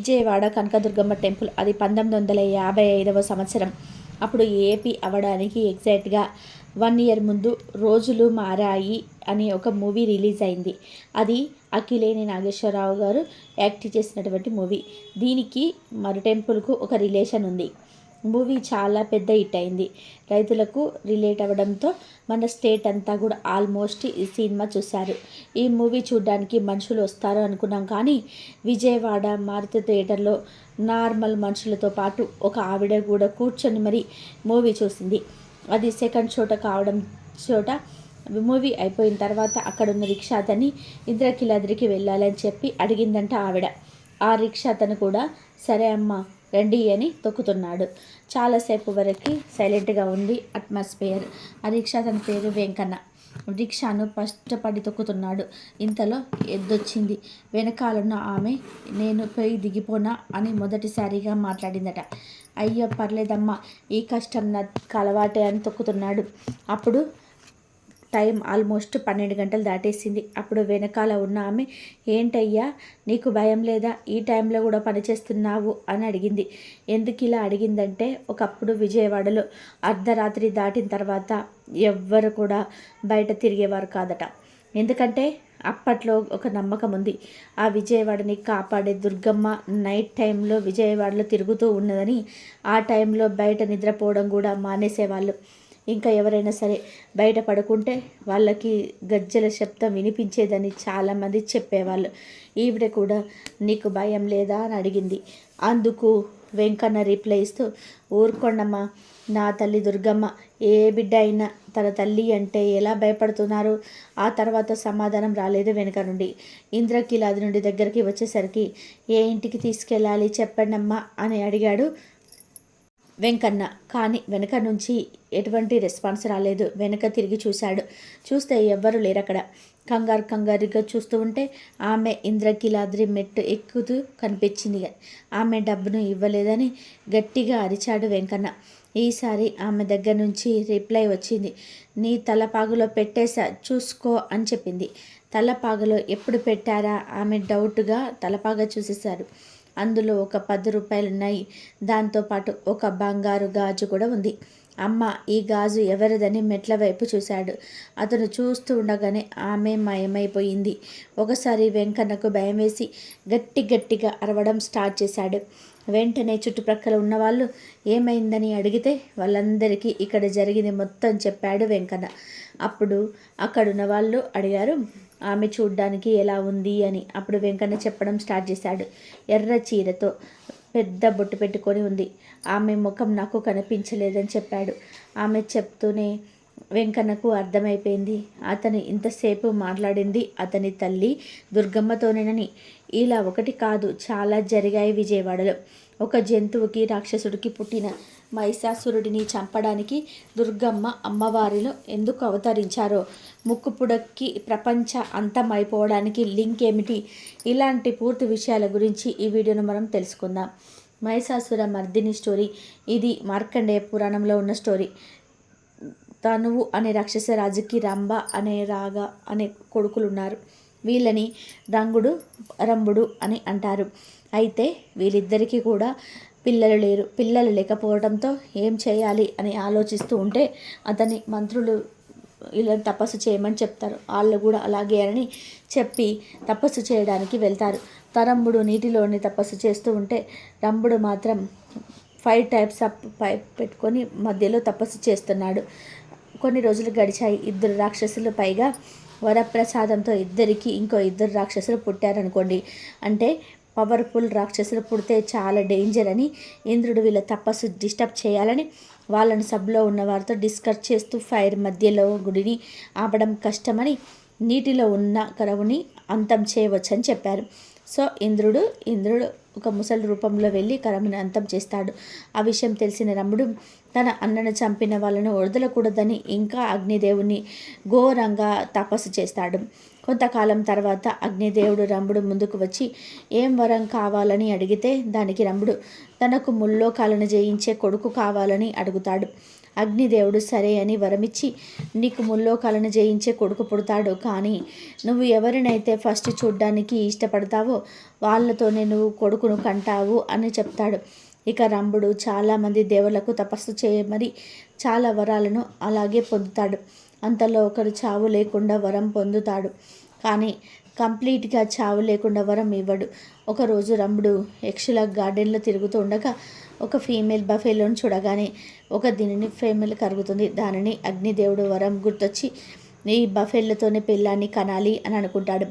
Vijayawada Kanakadurgamma temple అది పంతొమ్మిది వందల యాభై ఐదవ సంవత్సరం. అప్పుడు ఏపీ అవ్వడానికి ఎగ్జాక్ట్గా వన్ ఇయర్ ముందు రోజులు మారాయి అని ఒక మూవీ రిలీజ్ అయింది. అది అఖిలేని నాగేశ్వరరావు గారు యాక్ట్ చేసినటువంటి మూవీ. దీనికి మరు టెంపుల్కు ఒక రిలేషన్ ఉంది. మూవీ చాలా పెద్ద హిట్ అయింది. రైతులకు రిలేట్ అవ్వడంతో మన స్టేట్ అంతా కూడా ఆల్మోస్ట్ ఈ సినిమా చూశారు. ఈ మూవీ చూడడానికి మనుషులు వస్తారు అనుకున్నాం కానీ విజయవాడ మారుతి థియేటర్లో నార్మల్ మనుషులతో పాటు ఒక ఆవిడ కూడా కూర్చొని మరి మూవీ చూసింది. అది సెకండ్ చోట కావడం చోట మూవీ అయిపోయిన తర్వాత అక్కడున్న రిక్షాతని రిక్షా ఇంద్రకిలాద్రికి వెళ్ళాలని చెప్పి అడిగిందంట ఆవిడ. ఆ రిక్షా అతను కూడా సరే అమ్మా రండి అని తొక్కుతున్నాడు. చాలాసేపు వరకు సైలెంట్గా ఉంది అట్మాస్ఫియర్. ఆ రిక్షా తన పేరు వెంకన్న. రిక్షాను కష్టపడి తొక్కుతున్నాడు. ఇంతలో ఎద్దొచ్చింది. వెనకాలన్న ఆమె నేను పోయి దిగిపోనా? అని మొదటిసారిగా మాట్లాడిందట. అయ్యో పర్లేదమ్మా. ఈ కష్టం నాకు అలవాటే అని తొక్కుతున్నాడు. అప్పుడు టైం ఆల్మోస్ట్ పన్నెండు గంటలు దాటేసింది. అప్పుడు వెనకాల ఉన్న ఆమె ఏంటయ్యా నీకు భయం లేదా? ఈ టైంలో కూడా పనిచేస్తున్నావు అని అడిగింది. ఎందుకు ఇలా అడిగిందంటే ఒకప్పుడు విజయవాడలో అర్ధరాత్రి దాటిన తర్వాత ఎవ్వరు కూడా బయట తిరిగేవారు కాదట. ఎందుకంటే అప్పట్లో ఒక నమ్మకం ఉంది. ఆ విజయవాడని కాపాడే దుర్గమ్మ నైట్ టైంలో విజయవాడలో తిరుగుతూ ఉన్నదని ఆ టైంలో బయట నిద్రపోవడం కూడా మానేసేవాళ్ళు. ఇంకా ఎవరైనా సరే బయట పడుకుంటే వాళ్ళకి గజ్జల శబ్దం వినిపించేదని చాలామంది చెప్పేవాళ్ళు. ఈవిడ కూడా నీకు భయం లేదా? అని అడిగింది. అందుకు వెంకన్న రిప్లై ఇస్తూ ఊరుకోండమ్మా నా తల్లి దుర్గమ్మ ఏ బిడ్డ అయినా తన తల్లి అంటే ఎలా భయపడుతున్నారు? ఆ తర్వాత సమాధానం రాలేదు వెనుక నుండి. ఇంద్రకీలాది నుండి దగ్గరికి వచ్చేసరికి ఏ ఇంటికి తీసుకెళ్ళాలి చెప్పండమ్మా అని అడిగాడు వెంకన్న. కానీ వెనక నుంచి ఎటువంటి రెస్పాన్స్ రాలేదు. వెనక తిరిగి చూశాడు. చూస్తే ఎవ్వరూ లేరక్కడ. కంగారు కంగారుగా చూస్తూ ఉంటే ఆమె ఇంద్రకీలాద్రి మెట్టు ఎక్కుతూ కనిపించింది. ఆమె డబ్బును ఇవ్వలేదని గట్టిగా అరిచాడు వెంకన్న. ఈసారి ఆమె దగ్గర నుంచి రిప్లై వచ్చింది. నీ తలపాగులో పెట్టేసా చూసుకో అని చెప్పింది. తలపాగులో ఎప్పుడు పెట్టారా? ఆమె డౌట్గా తలపాగా చూసేశారు. అందులో ఒక పది రూపాయలు ఉన్నాయి దాంతోపాటు ఒక బంగారు గాజు కూడా ఉంది. అమ్మ ఈ గాజు ఎవరిదని మెట్ల వైపు చూశాడు. అతను చూస్తూ ఉండగానే ఆమె మాయమైపోయింది. ఒకసారి వెంకన్నకు భయం వేసి గట్టి గట్టిగా అరవడం స్టార్ట్ చేశాడు. వెంటనే చుట్టుప్రక్కల ఉన్నవాళ్ళు ఏమైందని అడిగితే? వాళ్ళందరికీ ఇక్కడ జరిగింది మొత్తం చెప్పాడు వెంకన్న. అప్పుడు అక్కడున్న వాళ్ళు అడిగారు ఆమె చూడ్డానికి ఎలా ఉంది అని. అప్పుడు వెంకన్న చెప్పడం స్టార్ట్ చేశాడు. ఎర్ర చీరతో పెద్ద బొట్టు పెట్టుకొని ఉంది. ఆమె ముఖం నాకు కనిపించలేదని చెప్పాడు. ఆమె చెప్తూనే వెంకన్నకు అర్థమైపోయింది. అతను ఇంతసేపు మాట్లాడింది అతని తల్లి దుర్గమ్మతోనేనని. ఇలా ఒకటి కాదు చాలా జరిగాయి విజయవాడలో. ఒక జంతువుకి రాక్షసుడికి పుట్టిన మహిషాసురుడిని చంపడానికి దుర్గమ్మ అమ్మవారిలో ఎందుకు అవతరించారో? ముక్కుపుడక్కి ప్రపంచ అంతమైపోవడానికి లింక్ ఏమిటి? ఇలాంటి పూర్తి విషయాల గురించి ఈ వీడియోను మనం తెలుసుకుందాం. మహిషాసుర మర్దిని స్టోరీ. ఇది మార్కండేయ పురాణంలో ఉన్న స్టోరీ. తనువు అనే రాక్షస రాజుకి రంభ అనే రాగ అనే కొడుకులు ఉన్నారు వీళ్ళని రంగుడు రంభుడు అని అంటారు. అయితే వీళ్ళిద్దరికీ కూడా పిల్లలు లేరు. పిల్లలు లేకపోవడంతో ఏం చేయాలి అని ఆలోచిస్తూ ఉంటే అతని మంత్రులు ఇలా తపస్సు చేయమని చెప్తారు. వాళ్ళు కూడా అలాగే అని చెప్పి తపస్సు చేయడానికి వెళ్తారు. తరంబుడు నీటిలోని తపస్సు చేస్తూ ఉంటే రంభుడు మాత్రం ఫైవ్ టైప్స్ ఆఫ్ పైప్ పెట్టుకొని మధ్యలో తపస్సు చేస్తున్నాడు. కొన్ని రోజులు గడిచాయి. ఇద్దరు రాక్షసులు పైగా వరప్రసాదంతో ఇద్దరికి ఇంకో ఇద్దరు రాక్షసులు పుట్టారనుకోండి. అంటే పవర్ఫుల్ రాక్షసులు పుడితే చాలా డేంజర్ అని ఇంద్రుడు వీళ్ళ తపస్సు డిస్టర్బ్ చేయాలని వాళ్ళని సబ్లో ఉన్న వారితో డిస్కస్ చేస్తూ ఫైర్ మధ్యలో గుడిని ఆపడం కష్టమని నీటిలో ఉన్న కరువుని అంతం చేయవచ్చని చెప్పారు. సో ఇంద్రుడు ఇంద్రుడు ఒక ముసలి రూపంలో వెళ్ళి కరముని అంతం చేస్తాడు. ఆ విషయం తెలిసిన రముడు తన అన్నను చంపిన వాళ్ళను వదలకూడదని ఇంకా అగ్నిదేవుని ఘోరంగా తపస్సు చేస్తాడు. కొంతకాలం తర్వాత అగ్నిదేవుడు రంభుడు ముందుకు వచ్చి ఏం వరం కావాలని అడిగితే దానికి రంభుడు తనకు ముల్లోకాలను జయించే కొడుకు కావాలని అడుగుతాడు. అగ్నిదేవుడు సరే అని వరమిచ్చి నీకు ముల్లోకాలను జయించే కొడుకు పుడతాడు. కానీ నువ్వు ఎవరినైతే ఫస్ట్ చూడ్డానికి ఇష్టపడతావో వాళ్ళతోనే నువ్వు కొడుకును కంటావు అని చెప్తాడు. ఇక రంభుడు చాలామంది దేవులకు తపస్సు చేయమని చాలా వరాలను అలాగే పొందుతాడు. అంతలో ఒకరు చావు లేకుండా వరం పొందుతాడు. కానీ కంప్లీట్గా చావు లేకుండా వరం ఇవ్వడు. ఒకరోజు రంభుడు యక్షుల గార్డెన్లో తిరుగుతూ ఉండగా ఒక ఫీమేల్ బఫెలోని చూడగానే ఒక దీనిని ఫీమేల్ కరుగుతుంది. దానిని అగ్నిదేవుడు వరం గుర్తొచ్చి ఈ బఫెల్లతోనే పిల్లాన్ని కనాలి అని అనుకుంటాడు.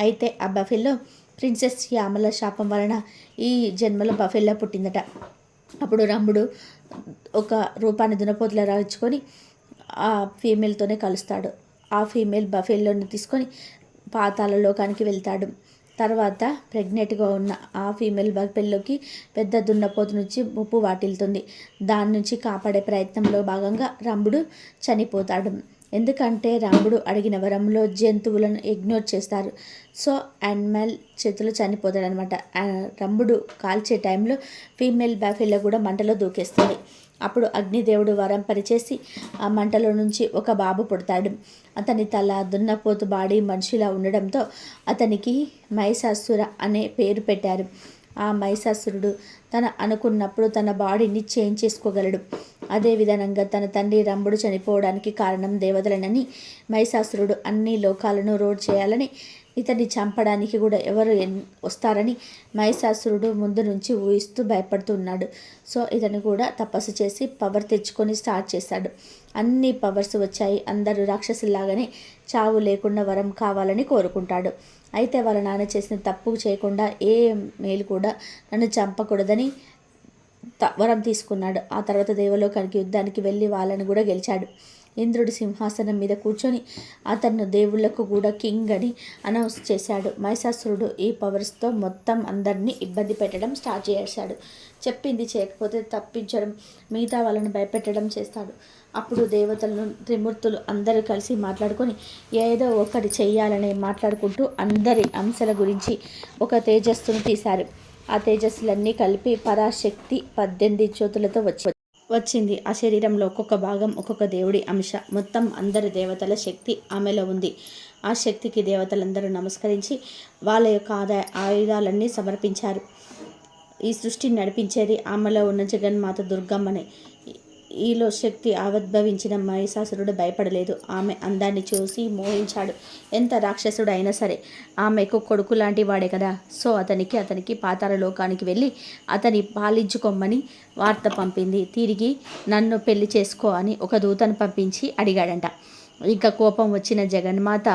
అయితే ఆ బఫెల్లో ప్రిన్సెస్ యామల శాపం వలన ఈ జన్మలో బఫెల్లో పుట్టిందట. అప్పుడు రముడు ఒక రూపాన్ని దునపోతులా రాయించుకొని ఆ ఫీమేల్తోనే కలుస్తాడు. ఆ ఫీమేల్ బఫెల్లోని తీసుకొని పాతాల లోకానికి వెళ్తాడు. తర్వాత ప్రెగ్నెంట్గా ఉన్న ఆ ఫీమేల్ బఫెల్లోకి పెద్ద దున్నపోతు నుంచి ముప్పు వాటిల్తుంది. దాని నుంచి కాపాడే ప్రయత్నంలో భాగంగా రంభుడు చనిపోతాడు. ఎందుకంటే రాముడు అడిగిన వరంలో జంతువులను ఇగ్నోర్ చేస్తారు. సో యానిమల్ చేతులు చనిపోతాడనమాట. రంభుడు కాల్చే టైంలో ఫీమేల్ బ్యాఫిల్లో కూడా మంటలో దూకేస్తుంది. అప్పుడు అగ్నిదేవుడు వరం పరిచేసి ఆ మంటలో నుంచి ఒక బాబు పుడతాడు. అతని తల దున్నపోతు బాడీ మనిషిలా ఉండడంతో అతనికి మైసాసుర అనే పేరు పెట్టారు. ఆ మైసాసురుడు తన అనుకున్నప్పుడు తన బాడీని చేంజ్ చేసుకోగలడు. అదే విధంగా తన తండ్రి రంభుడు చనిపోవడానికి కారణం దేవతలనని మైసాసురుడు అన్ని లోకాలను రోడ్ చేయాలని ఇతన్ని చంపడానికి కూడా ఎవరు వస్తారని మహిషాసురుడు ముందు నుంచి ఊహిస్తూ భయపడుతున్నాడు. సో ఇతను కూడా తపస్సు చేసి పవర్ తెచ్చుకొని స్టార్ట్ చేశాడు. అన్ని పవర్స్ వచ్చాయి. అందరూ రాక్షసులాగానే చావు లేకుండా వరం కావాలని కోరుకుంటాడు. అయితే వాళ్ళ నాన్న చేసిన తప్పు చేయకుండా ఏ మేలు కూడా నన్ను చంపకూడదని వరం తీసుకున్నాడు. ఆ తర్వాత దేవలోకానికి యుద్ధానికి వెళ్ళి వాళ్ళని కూడా గెలిచాడు. ఇంద్రుడి సింహాసనం మీద కూర్చొని అతను దేవుళ్ళకు కూడా కింగ్ అని అనౌన్స్ చేశాడు. మహిషాసురుడు ఈ పవర్స్తో మొత్తం అందరినీ ఇబ్బంది పెట్టడం స్టార్ట్ చేశాడు. చెప్పింది చేయకపోతే తప్పించడం మిగతా వాళ్ళని భయపెట్టడం చేస్తాడు. అప్పుడు దేవతలను త్రిమూర్తులు అందరూ కలిసి మాట్లాడుకొని ఏదో ఒకటి చేయాలని మాట్లాడుకుంటూ అందరి అంశాల గురించి ఒక తేజస్సును తీశారు. ఆ తేజస్సులన్నీ కలిపి పరాశక్తి పద్దెనిమిది జ్యోతులతో వచ్చి వచ్చింది. ఆ శరీరంలో ఒక్కొక్క భాగం ఒక్కొక్క దేవుడి అంశ. మొత్తం అందరి దేవతల శక్తి ఆమెలో ఉంది. ఆ శక్తికి దేవతలందరూ నమస్కరించి వాళ్ళ యొక్క ఆదాయ ఆయుధాలన్నీ సమర్పించారు. ఈ సృష్టిని నడిపించేది ఆమెలో ఉన్న జగన్మాత దుర్గమ్మనే. ఈలో శక్తి ఆవిర్భవించిన మహిషాసురుడు భయపడలేదు. ఆమె అందాన్ని చూసి మోహించాడు. ఎంత రాక్షసుడు అయినా సరే ఆమెకు కొడుకు లాంటి వాడే కదా. సో అతనికి అతనికి పాతాల లోకానికి వెళ్ళి అతని పాలించుకోమని వార్త పంపింది. తిరిగి నన్ను పెళ్ళి చేసుకో అని ఒక దూతను పంపించి అడిగాడంట. ఇక కోపం వచ్చిన జగన్మాత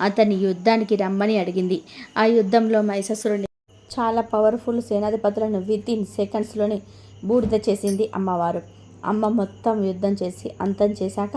అతని యుద్ధానికి రమ్మని అడిగింది. ఆ యుద్ధంలో మహిషాసురుని చాలా పవర్ఫుల్ సేనాధిపతులను విత్ ఇన్ సెకండ్స్లోనే బూడిద చేసింది అమ్మవారు. అమ్మ మొత్తం యుద్ధం చేసి అంతం చేశాక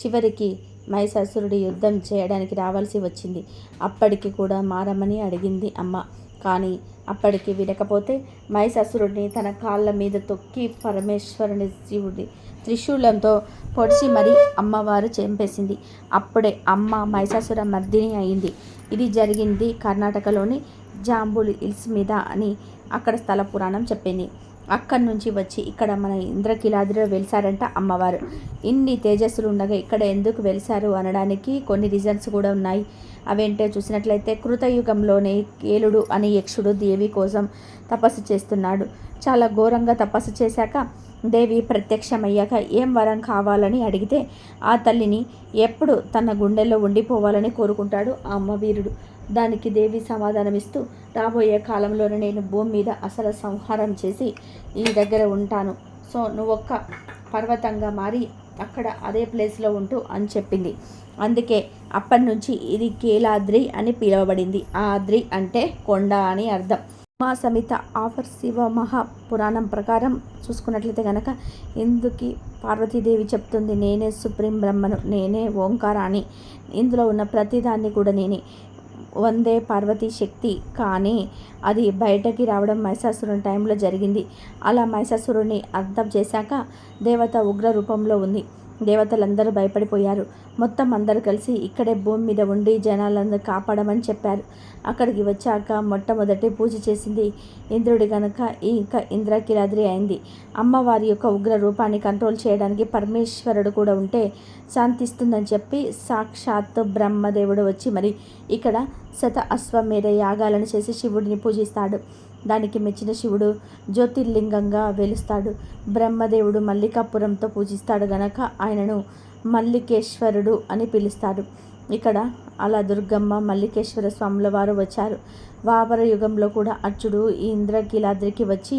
చివరికి మహిషాసురుడి యుద్ధం చేయడానికి రావాల్సి వచ్చింది. అప్పటికి కూడా మారమని అడిగింది అమ్మ. కానీ అప్పటికి వినకపోతే మహిషాసురుడిని తన కాళ్ళ మీద తొక్కి పరమేశ్వరుని శివుడి త్రిశూలంతో పొడిచి మరీ అమ్మవారు చంపేసింది. అప్పుడే అమ్మ మహిషాసుర మర్దిని అయింది. ఇది జరిగింది కర్ణాటకలోని జాంబులి హిల్స్ మీద అని అక్కడ స్థల పురాణం చెప్పింది. అక్కడి నుంచి వచ్చి ఇక్కడ మన ఇంద్రకీలాద్రిలో వెలిసారంట అమ్మవారు. ఇన్ని తేజస్సులు ఉండగా ఇక్కడ ఎందుకు వెలిసారు అనడానికి కొన్ని రీజన్స్ కూడా ఉన్నాయి. అవేంటో చూసినట్లయితే కృతయుగంలోనే కేలుడు అనే యక్షుడు దేవి కోసం తపస్సు చేస్తున్నాడు. చాలా ఘోరంగా తపస్సు చేశాక దేవి ప్రత్యక్షమయ్యాక ఏం వరం కావాలని అడిగితే ఆ తల్లిని ఎప్పుడు తన గుండెల్లో ఉండిపోవాలని కోరుకుంటాడు ఆ దానికి దేవి సమాధానమిస్తూ రాబోయే కాలంలోనే నేను భూమి మీద అసలు సంహారం చేసి ఈ దగ్గర ఉంటాను. సో నువ్వు ఒక్క పర్వతంగా మారి అక్కడ అదే ప్లేస్లో ఉంటూ అని చెప్పింది. అందుకే అప్పటి నుంచి ఇది కేలాద్రి అని పిలువబడింది. ఆద్రి అంటే కొండ అని అర్థం. మా సమిత ఆఫర్ శివ మహా పురాణం ప్రకారం చూసుకున్నట్లయితే కనుక ఇందుకి పార్వతీదేవి చెప్తుంది నేనే సుప్రీం బ్రహ్మను నేనే ఓంకారాన్ని ఇందులో ఉన్న ప్రతిదాన్ని కూడా నేనే. వందే పార్వతీ శక్తి. కానీ అది బయటకి రావడం మహిషాసురుని టైంలో జరిగింది. అలా మహిషాసురుని అర్థం చేశాక దేవత ఉగ్ర రూపంలో ఉంది. దేవతలందరూ భయపడిపోయారు. మొత్తం అందరూ కలిసి ఇక్కడే భూమి మీద ఉండి జనాలందరూ కాపాడమని చెప్పారు. అక్కడికి వచ్చాక మొట్టమొదటి పూజ చేసింది ఇంద్రుడి కనుక ఇంకా ఇంద్రకిరాద్రి అయింది. అమ్మవారి యొక్క ఉగ్ర రూపాన్ని కంట్రోల్ చేయడానికి పరమేశ్వరుడు కూడా ఉంటే శాంతిస్తుందని చెప్పి సాక్షాత్ బ్రహ్మదేవుడు వచ్చి మరి ఇక్కడ శత అశ్వమేధ యాగాలను చేసి శివుడిని పూజిస్తాడు. దానికి మెచ్చిన శివుడు జ్యోతిర్లింగంగా వెలుస్తాడు. బ్రహ్మదేవుడు మల్లికాపురంతో పూజిస్తాడు గనక ఆయనను మల్లికేశ్వరుడు అని పిలుస్తాడు ఇక్కడ అలా దుర్గమ్మ మల్లికేశ్వర స్వాముల వారు వచ్చారు. వాపర యుగంలో కూడా అర్జుడు ఈ ఇంద్రకీలాద్రికి వచ్చి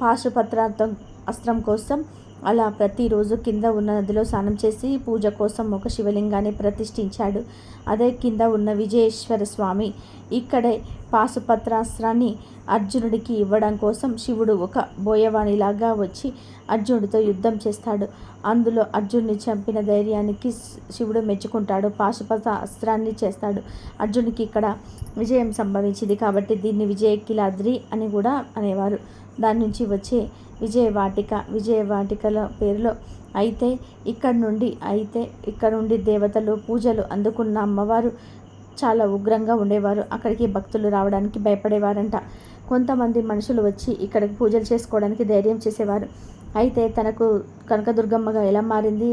పాశుపత్రార్థం అస్త్రం కోసం అలా ప్రతిరోజు కింద ఉన్న నదిలో స్నానం చేసి పూజ కోసం ఒక శివలింగాన్ని ప్రతిష్ఠించాడు. అదే కింద ఉన్న విజయేశ్వర స్వామి. ఇక్కడే పాశుపత్రాస్త్రాన్ని అర్జునుడికి ఇవ్వడం కోసం శివుడు ఒక బోయవాణిలాగా వచ్చి అర్జునుడితో యుద్ధం చేస్తాడు. అందులో అర్జునుడిని చంపిన ధైర్యానికి శివుడు మెచ్చుకుంటాడు. పాశుపత అస్త్రాన్ని చేస్తాడు. అర్జునికి ఇక్కడ విజయం సంభవించింది కాబట్టి దీన్ని విజయకిలాద్రి అని కూడా అనేవారు. దాని నుంచి వచ్చే విజయవాటిక విజయవాటికల పేరులో అయితే ఇక్కడ నుండి అయితే ఇక్కడ నుండి దేవతలు పూజలు అందుకున్న అమ్మవారు చాలా ఉగ్రంగా ఉండేవారు. అక్కడికి భక్తులు రావడానికి భయపడేవారంట. కొంతమంది మనుషులు వచ్చి ఇక్కడికి పూజలు చేసుకోవడానికి ధైర్యం చేసేవారు. అయితే తనకు కనకదుర్గమ్మగా ఎలా మారింది?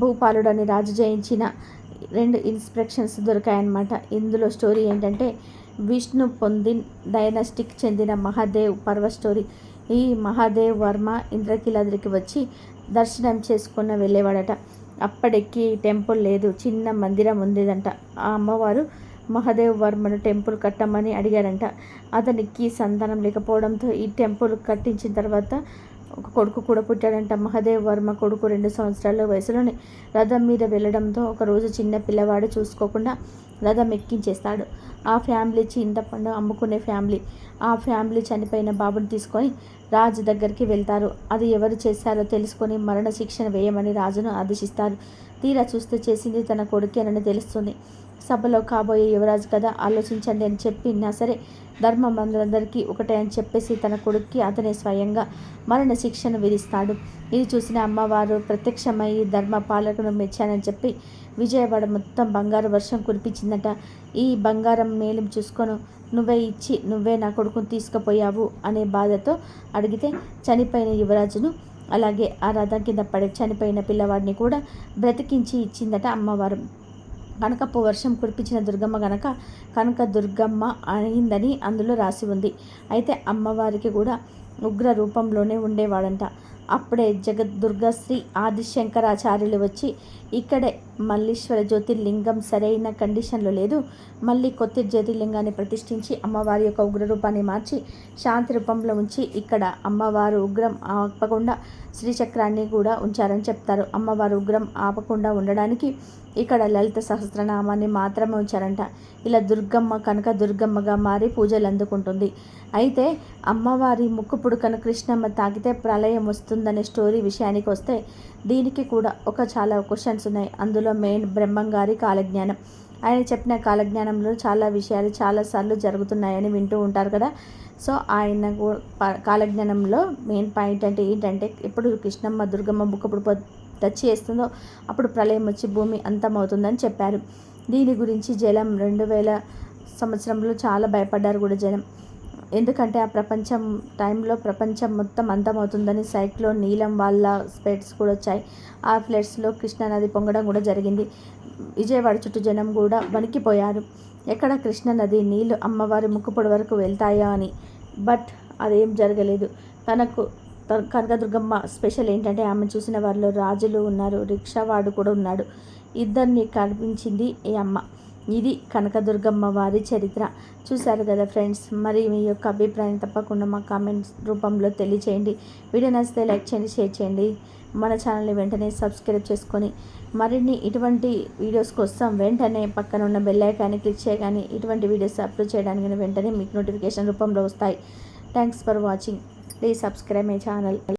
భూపాలుడు అని రాజు జయించిన రెండు ఇన్స్పెక్షన్స్ దొరికాయన్నమాట. ఇందులో స్టోరీ ఏంటంటే విష్ణు పొందిన్ డైనస్టిక్ చెందిన మహాదేవ్ పర్వ స్టోరీ. ఈ మహాదేవ్ వర్మ ఇంద్రకీలాద్రికి వచ్చి దర్శనం చేసుకున్న వెళ్ళేవాడట. అప్పటికి టెంపుల్ లేదు చిన్న మందిరం ఉండేదంట ఆ అమ్మవారు మహాదేవ్ వర్మను టెంపుల్ కట్టమని అడిగారంట. అతనికి సంతానం లేకపోవడంతో ఈ టెంపుల్ కట్టించిన తర్వాత ఒక కొడుకు కూడా పుట్టాడంట. మహాదేవ్ వర్మ కొడుకు రెండు సంవత్సరాల వయసులోనే రథం మీద వెళ్ళడంతో ఒకరోజు చిన్న పిల్లవాడు చూసుకోకుండా రథం ఎక్కించేస్తాడు. ఆ ఫ్యామిలీ చింతపండు అమ్ముకునే ఫ్యామిలీ. ఆ ఫ్యామిలీ చనిపోయిన బాబుని తీసుకొని రాజు దగ్గరికి వెళ్తారు. అది ఎవరు చేశారో తెలుసుకొని మరణ శిక్షణ వేయమని రాజును ఆదేశిస్తారు. తీరా చూస్తే చేసింది తన కొడుకేనని తెలుస్తుంది. సభలో కాబోయే యువరాజు కదా ఆలోచించండి అని చెప్పినా సరే ధర్మబంధులందరికీ ఒకటే అని చెప్పేసి తన కొడుక్కి అతనే స్వయంగా మరణ శిక్షను విధిస్తాడు. ఇది చూసిన అమ్మవారు ప్రత్యక్షమై ధర్మ పాలకును మెచ్చానని చెప్పి విజయవాడ మొత్తం బంగారు వర్షం కురిపించిందట. ఈ బంగారం మేలు చూసుకొని నువ్వే ఇచ్చి నువ్వే నా కొడుకుని తీసుకుపోయావు అనే బాధతో అడిగితే చనిపోయిన యువరాజును అలాగే ఆ రథం కింద పడి చనిపోయిన పిల్లవాడిని కూడా బ్రతికించి ఇచ్చిందట అమ్మవారు. కనకపు వర్షం కురిపించిన దుర్గమ్మ గనక కనక దుర్గమ్మ అయిందని అందులో రాసి ఉంది. అయితే అమ్మవారికి కూడా ఉగ్ర రూపంలోనే ఉండేవాడంట. అప్పుడే జగద్దుర్గశ్రీ ఆదిశంకరాచార్యులు వచ్చి ఇక్కడే మల్లీశ్వర జ్యోతిర్లింగం సరైన కండిషన్లో లేదు. మళ్ళీ కొత్త జ్యోతిర్లింగాన్ని ప్రతిష్ఠించి అమ్మవారి యొక్క ఉగ్రరూపాన్ని మార్చి శాంతి రూపంలో ఉంచి ఇక్కడ అమ్మవారు ఉగ్రం ఆపకుండా శ్రీచక్రాన్ని కూడా ఉంచారని చెప్తారు. అమ్మవారు ఉగ్రం ఆపకుండా ఉండడానికి ఇక్కడ లలిత సహస్రనామాన్ని మాత్రమే ఉంచారంట. ఇలా దుర్గమ్మ కనుక దుర్గమ్మగా మారి పూజలు అందుకుంటుంది. అయితే అమ్మవారి ముక్కు పుడుకను కృష్ణమ్మ తాకితే ప్రళయం వస్తుంది. వస్తుందనే స్టోరీ విషయానికి వస్తే దీనికి కూడా ఒక చాలా క్వశ్చన్స్ ఉన్నాయి. అందులో మెయిన్ బ్రహ్మంగారి కాలజ్ఞానం. ఆయన చెప్పిన కాలజ్ఞానంలో చాలా విషయాలు చాలాసార్లు జరుగుతున్నాయని వింటూ ఉంటారు కదా. సో ఆయన కాలజ్ఞానంలో మెయిన్ పాయింట్ అంటే ఏంటంటే ఎప్పుడు కృష్ణమ్మ దుర్గమ్మ బుక్కప్పుడు టచ్ చేస్తుందో అప్పుడు ప్రళయం వచ్చి భూమి అంతమవుతుందని చెప్పారు. దీని గురించి జలం రెండు వేల సంవత్సరంలో చాలా భయపడ్డారు కూడా జనం. ఎందుకంటే ఆ ప్రపంచం టైంలో ప్రపంచం మొత్తం అంతమవుతుందని సైక్లో నీలం వాళ్ళ స్పెట్స్ కూడా వచ్చాయి. ఆ ఫ్లడ్స్లో కృష్ణానది పొంగడం కూడా జరిగింది. విజయవాడ చుట్టూ జనం కూడా వణికిపోయారు. ఎక్కడ కృష్ణానది నీళ్ళు అమ్మవారి ముక్కుపొడి వరకు వెళ్తాయా అని. బట్ అదేం జరగలేదు. తనకు కనకదుర్గమ్మ స్పెషల్ ఏంటంటే ఆమె చూసిన వారిలో రాజులు ఉన్నారు రిక్షావాడు కూడా ఉన్నాడు. ఇద్దరిని కనిపించింది ఈ అమ్మ. ఇది కనకదుర్గమ్మ వారి చరిత్ర. చూశారు కదా ఫ్రెండ్స్? మరి మీ యొక్క అభిప్రాయం తప్పకుండా మా కామెంట్స్ రూపంలో తెలియచేయండి. వీడియో నచ్చితే లైక్ చేయండి షేర్ చేయండి. మన ఛానల్ని వెంటనే సబ్స్క్రైబ్ చేసుకొని మరిన్ని ఇటువంటి వీడియోస్ కోసం వెంటనే పక్కన ఉన్న బెల్ ఐకాన్ని క్లిక్ చేయగానే ఇటువంటి వీడియోస్ అప్లోడ్ చేయడానికి వెంటనే మీకు నోటిఫికేషన్ రూపంలో వస్తాయి. Thanks for watching. Please subscribe my channel.